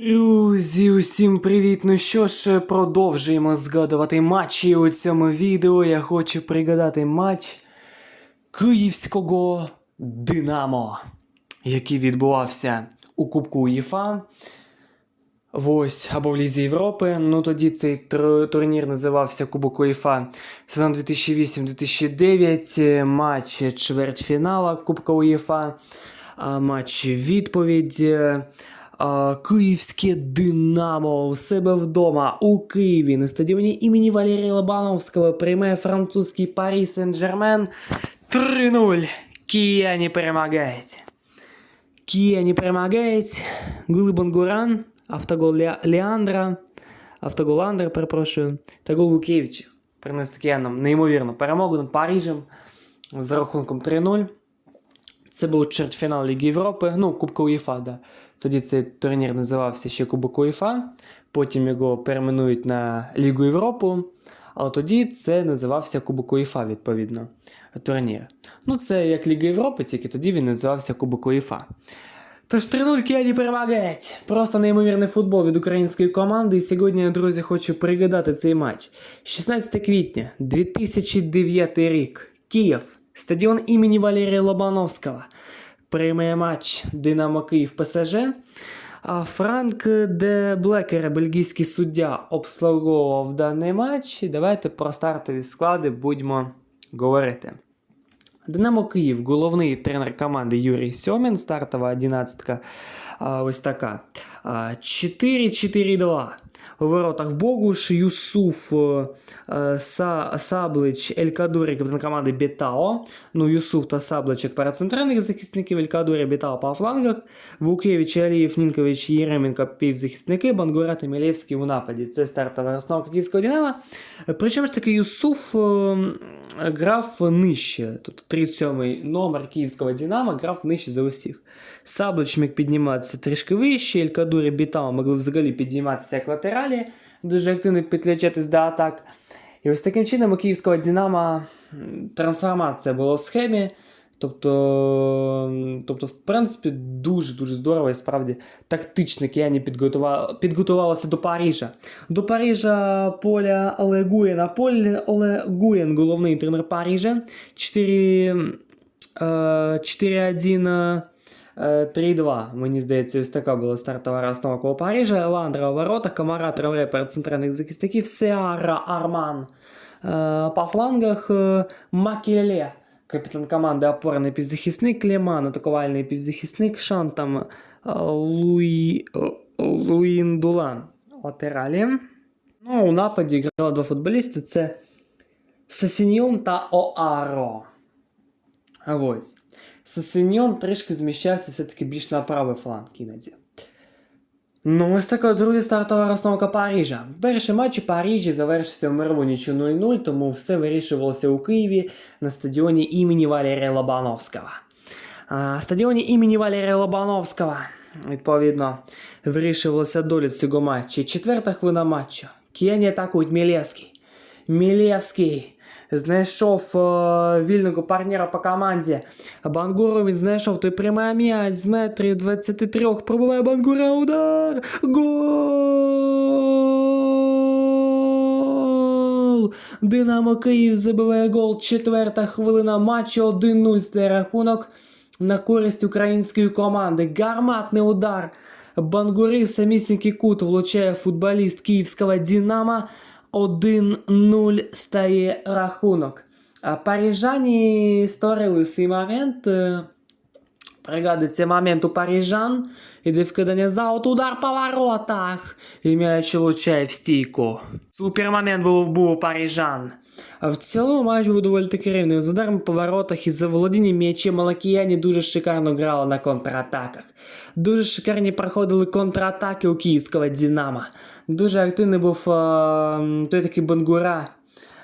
Друзі, усім привіт! Ну що ж, продовжуємо згадувати матчі. У цьому відео я хочу пригадати матч Київського Динамо, який відбувався у Кубку УЄФА. Ось, або в Лізі Європи. Ну тоді цей турнір називався Кубок УЄФА сезон 2008-2009, матч чвертьфінала Кубка УЄФА, матч відповідь. Київське Динамо у себе вдома у Києві на стадіоні імені Валерія Лобановського приймає французький Парі Сен-Жермен 3-0. Кияні перемагають. Кія не перемагають. Гули Бангуран, автогол Ле... Леандра, автогол Андра, перепрошую, та гол Вукевича. Принесли киянам неймовірну перемогу над Парижем з рахунком 3-0. Це був чвертьфінал Ліги Європи, ну, Кубка УЄФА, да. Тоді цей турнір називався ще Кубок УЄФА, потім його перейменують на Лігу Європу, але тоді це називався Кубок УЄФА, відповідно, турнір. Ну, це як Ліга Європи, тільки тоді він називався Кубок УЄФА. Тож 3-0 Кіані перемагають. Просто неймовірний футбол від української команди. І сьогодні, друзі, хочу пригадати цей матч. 16 квітня 2009 рік. Київ. Стадіон імені Валерія Лобановського. Приймає матч Динамо Київ ПСЖ. А Франк де Блекер, бельгійський суддя, обслуговував даний матч. І Давайте про стартові склади будемо говорити. Динамо Київ, головний тренер команди Юрій Сьомін, стартова 11 ось така. А, 4-4-2. У воротах Богуш, Юсуф, е, е, Са, Саблич, Елькадурі, капітан команди Бетао. Ну, Юсуф та Саблич як парацентральних захисників, Елькадурі, Бетао по флангах, Вукевич, Алієв, Нінкович, Єременко півзахисники, Бангура та Мілєвський у нападі. Це стартова розстановка київського Динамо. Причому ж таки Юсуф е, грав нижче, тобто 37-й номер київського Динамо грав нижче за усіх. Саблич міг підніматися трішки вище, Елькадур і Бітао могли взагалі підніматися як латералі, дуже активно підключатись до атак. І ось таким чином у київського Динамо трансформація була в схемі. Тобто, тобто, в принципі, дуже-дуже здорово і справді тактично кияні підготували, підготувалися до Парижа. До Парижа поля Оле Гуєна. Поле Оле Гуєн, головний тренер Парижа. 4, е, 4-1 е, 3-2. Мені здається, ось така була стартова розстановка у Парижа. Ландра у воротах, Камара Травре перед центральних захисників, Сеара Арман е, по флангах, е, Макеле. Капітан команди опорний півзахисник, Клеман, атакувальний півзахисник, Шантам е, Луї, е, Луїндулан. Латералі. Ну, у нападі грали два футболісти: це Сесіньйон та Оаро. Ось. Сесеньон трішки зміщався все-таки більш на правий фланг іноді. Ну, ось така, друзі, стартова розстановка Парижа. Перший матч у Парижі завершився в мирову нічю 0-0, тому все вирішувалося у Києві на стадіоні імені Валерія Лобановського. А, стадіоні імені Валерія Лобановського, відповідно, вирішувалася доля цього матчу. Четверта хвилина матчу. Кияні атакують Мілєвський. Мілєвський знайшов е, вільного партнера по команді. Бангуру він знайшов той приймає м'яч з метрів 23. Пробиває Бангура удар. Гол! Динамо Київ забиває гол. Четверта хвилина матчу 1-0 стає рахунок на користь української команди. Гарматний удар. Бангури в самісінький кут влучає футболіст київського Динамо. 1-0 стає рахунок. А Парижані створили цей момент. Пригадується момент у парижан. Іде вкидання за от удар по воротах. І м'яч влучає в стійку. Супер момент був, у парижан. В цілому матч був доволі таки рівний. З ударами по воротах і за володінням м'ячем Малакіяні дуже шикарно грали на контратаках. Дуже шикарні проходили контратаки у київського Динамо. Дуже активний був той такий Бангура.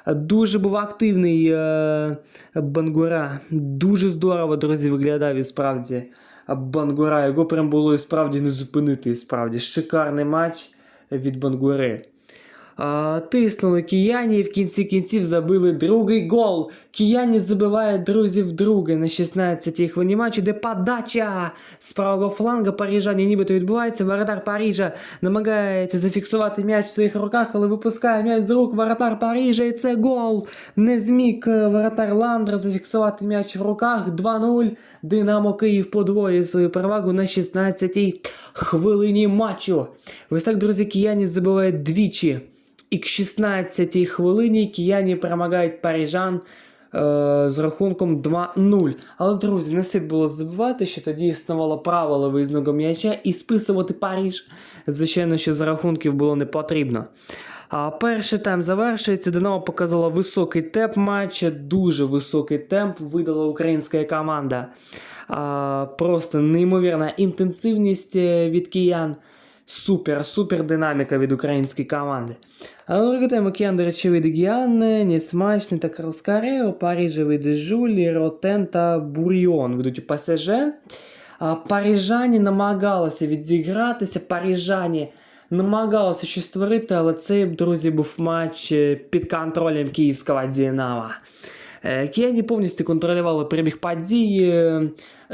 Дуже був активний е, Бангура. Дуже здорово, друзі, виглядав і справді Бангура. Його прям було і справді не зупинити. І справді шикарний матч від Бангури. Тиснули кияні і в кінці кінців забили другий гол. Кияні забиває друзів вдруге на 16-й хвилині матчу, де подача з правого фланга парижані нібито відбувається. Воротар Парижа намагається зафіксувати м'яч в своїх руках, але випускає м'яч з рук воротар Парижа, і це гол. Не зміг е, воротар Ландра зафіксувати м'яч в руках. 2-0. Динамо Київ подвоює свою перевагу на 16-й хвилині матчу. Ось так, друзі, кияні забивають двічі. І к 16-й хвилині кияні перемагають парижан е, з рахунком 2-0. Але, друзі, не слід було забувати, що тоді існувало правило виїзного м'яча і списувати Париж. Звичайно, що за рахунків було не потрібно. А перший тайм завершується. Динамо показало високий темп матча, дуже високий темп видала українська команда. А, просто неймовірна інтенсивність е, від киян. Супер, супер динаміка від української команди. А другий тайм океан, до речі, від Гіанни, Несмачний та Карлскаре, у Парижі від Жулі, Ротен та Бурйон ведуть у. А, Парижані намагалися відзігратися, парижані намагалися щось створити, але цей, друзі, був матч під контролем київського Динамо. Е, повністю контролювали перебіг події.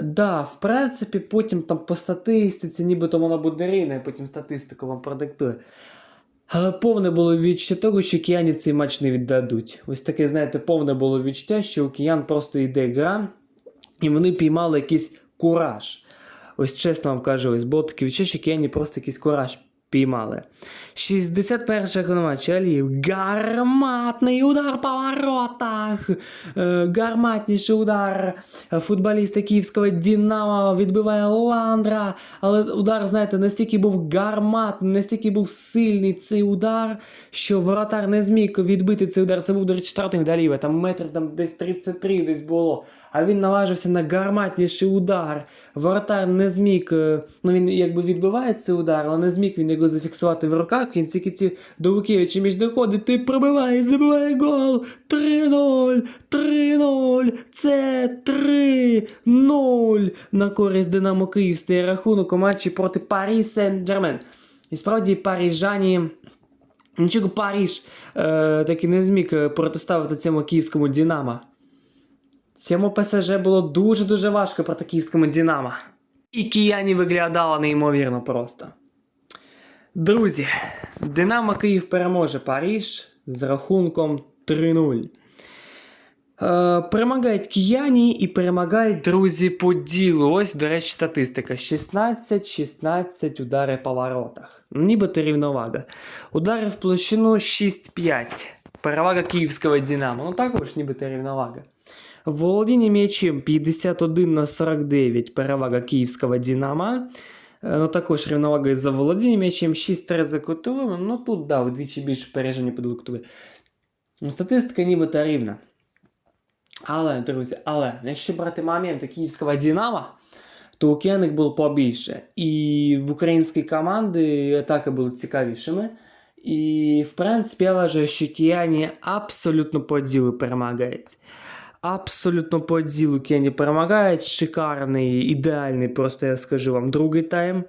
Да, в принципі, потім там по статистиці, нібито вона буде рівна, потім статистику вам продиктує. Але повне було відчуття того, що кияні цей матч не віддадуть. Ось таке, знаєте, повне було відчуття, що у киян просто йде гра, і вони піймали якийсь кураж. Ось чесно вам кажу, ось було таке відчуття, що кияні просто якийсь кураж піймали. 61 хвилина Аліїв. Гарматний удар по воротах. Е, гарматніший удар футболіста київського Динамо відбиває Ландра. Але удар, знаєте, настільки був гарматний, настільки був сильний цей удар, що воротар не зміг відбити цей удар. Це був, до речі, штрафний від Там метр там десь 33 десь було. А він наважився на гарматніший удар. Воротар не зміг, е, ну він якби відбиває цей удар, але не зміг він його зафіксувати в руках. В кінці кінців до Лукевича між доходить, ти пробиває і забиває гол. 3-0, 3-0, це 3-0 на користь Динамо Київ стає рахунок у матчі проти Парі Сен-Джермен. І справді парижані. Нічого Париж е, таки не зміг е, протиставити цьому київському Динамо. Цьому ПСЖ було дуже-дуже важко проти київському Динамо. І кияні виглядало неймовірно просто. Друзі, Динамо Київ переможе Париж з рахунком 3-0. Е, перемагають кияні і перемагають друзі по ділу. Ось, до речі, статистика: 16-16 удари по воротах. Нібито рівновага. Удари в площину 6-5. Перевага київського Динамо. Ну також нібито рівновага. Володіння м'ячем 51 на 49. Перевага київського Динамо. Е, Ну, також рівновага із-за володіння м'ячем 6-3 за кутовими. Ну тут да, вдвічі більше пережені подали кутові. Ну, статистика нібито рівна. Але, друзі, але якщо брати моменти київського Динамо, то у кияних було побільше. І в українській команди атаки були цікавішими. І, в принципі, я вважаю, що кияні абсолютно по ділу перемагають. Абсолютно по ділу кияні перемагають. Шикарний, ідеальний, просто я скажу вам, другий тайм.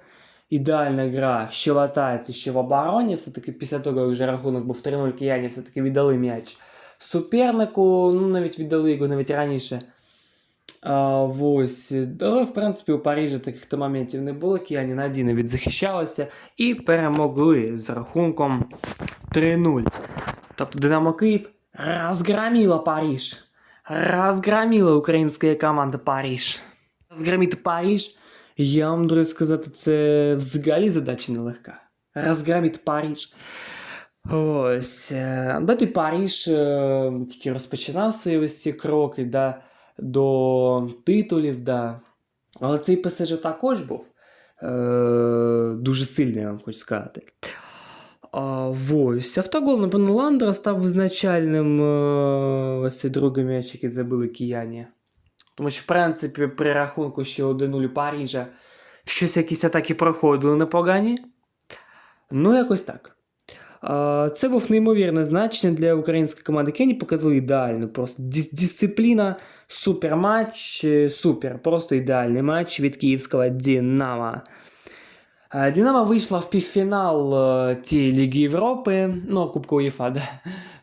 Ідеальна гра що в атаці, що в обороні. Все-таки після того, як вже рахунок був 3-0 кияні, все-таки віддали м'яч супернику, ну навіть віддали його навіть раніше. А, ось. Але, в принципі, у Парижі таких то моментів не було. Кияні надійно відзахищалися і перемогли з рахунком 3-0. Тобто Динамо Київ розгромила Париж. Розгромила українська команда Париж. Розгромити Париж, я вам друзі сказати, це взагалі задача нелегка. Розгромити Париж. Ось. е, Да, ти Париж е, тільки розпочинав свої ось ці кроки да, до титулів, да. але цей ПСЖ також був е, дуже сильний, я вам хочу сказати. Ось. Автогол, напевно, Ландра став визначальним е, ось цей другий м'яч, який забили кияні. Тому що, в принципі, при рахунку ще 1-0 Парижа щось якісь атаки проходили непогані. Ну, якось так. Це був неймовірне значення для української команди. Кені показали ідеально. Просто дис- дисципліна, супер матч, е, супер, просто ідеальний матч від київського Динамо. Е, Динамо вийшла в півфінал цієї Ліги Європи, ну, Кубку УЄФА, да.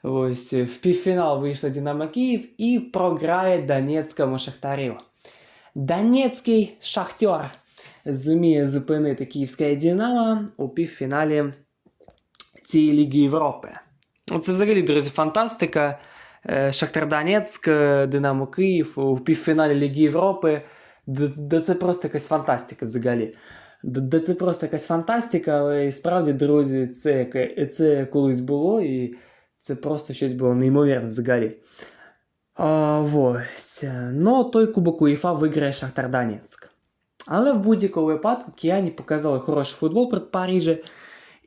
Ось, в півфінал вийшла Динамо Київ і програє Донецькому Шахтарю. Донецький Шахтер зуміє зупинити київське Динамо у півфіналі цієї Ліги Європи. Це взагалі, друзі, фантастика. Шахтар Донецьк, Динамо Київ у півфіналі Ліги Європи. Це просто якась фантастика взагалі. Де це просто якась фантастика, але і справді, друзі, це, це колись було, і це просто щось було неймовірне взагалі. А, ось. Ну, той Кубок УЄФА виграє Шахтар Донецьк. Але в будь-якому випадку кияні показали хороший футбол проти Парижа.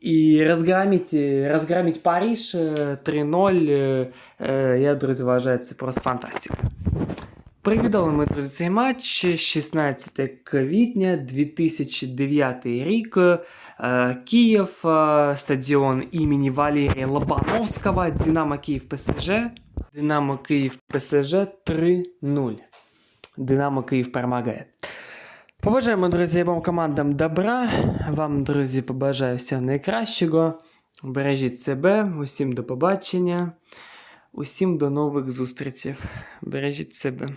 І розгромить, розгромить Париж е, 3-0, е, е, я, друзі, вважаю, це просто фантастика. Привідали ми, друзі, цей матч 16 квітня 2009 рік. Е, Київ, е, стадіон імені Валерія Лобановського, Динамо Київ ПСЖ. Динамо Київ ПСЖ 3-0. Динамо Київ перемагає. Побажаємо, друзі, обом командам добра. Вам, друзі, побажаю всього найкращого. Бережіть себе, усім до побачення, усім до нових зустрічей. Бережіть себе.